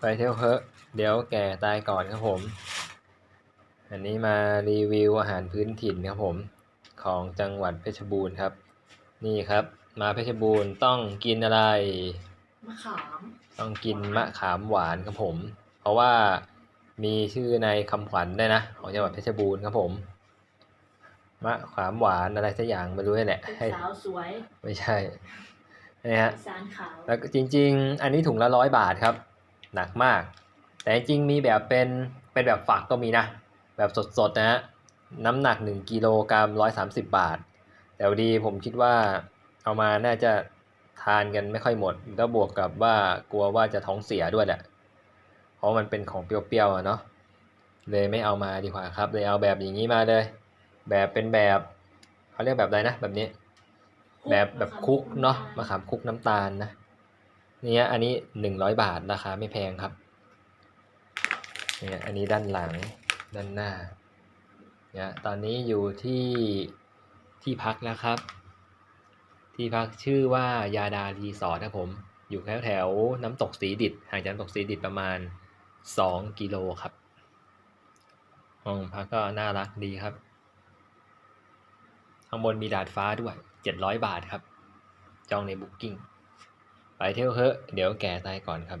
ไปเที่ยวเถอะเดี๋ยวแก่ตายก่อนครับผม อันนี้มารีวิวอาหารพื้นถิ่นครับผม ของจังหวัดเพชรบูรณ์ครับ นี่ครับ มาเพชรบูรณ์ต้องกินอะไร มะขาม ต้องกินมะขามหวานครับผม เพราะว่ามีชื่อในคำขวัญได้วยนะ ของจังหวัดเพชรบูรณ์ครับผม มะขามหวานอะไรสักอย่างไม่รู้นี่แหละเป็นให้สาวสวย ไม่ใช่นี่ฮะสารขาวแล้วก็จริง ๆ อันนี้ถุงละร้อยบาทครับ หนักมาก แต่จริงมีแบบเป็นเป็นแบบฝักก็มีนะ แบบสดๆนะฮะน้ำหนัก 1กิโลกรัม130 บาท แต่ดีผมคิดว่าเอามาน่าจะทานกันไม่ค่อยหมด แล้วบวกกับว่ากลัวว่าจะท้องเสียด้วยแหละเพราะมันเป็นของเปรี้ยวๆอะเนาะเลยไม่เอามาดีกว่าครับ เลยเอาแบบอย่างนี้มาเลย แบบเป็นแบบเขาเรียกแบบอะไรนะ แบบนี้ แบบแบบคุกเนาะมะขามคุกน้ำตาลนะ เนี่ยอันนี้หนึ่งร้อยบาทราคาไม่แพงครับเนี่ยอันนี้ด้านหลังด้านหน้าเนี่ยตอนนี้อยู่ที่ที่พักแล้วครับ ที่พักชื่อว่ายาดารีสอร์ทครับผม อยู่แถวแถวน้ำตกสีดิดห่างจากน้ำตกสีดิดประมาณสองกิโลครับห้องพักก็น่ารักดีครับ ข้างบนมีดาดฟ้าด้วย 700 บาทครับ จองในบุ๊กิ้ง ไปเที่ยวเถอะ เดี๋ยวแก่ตายก่อนครับ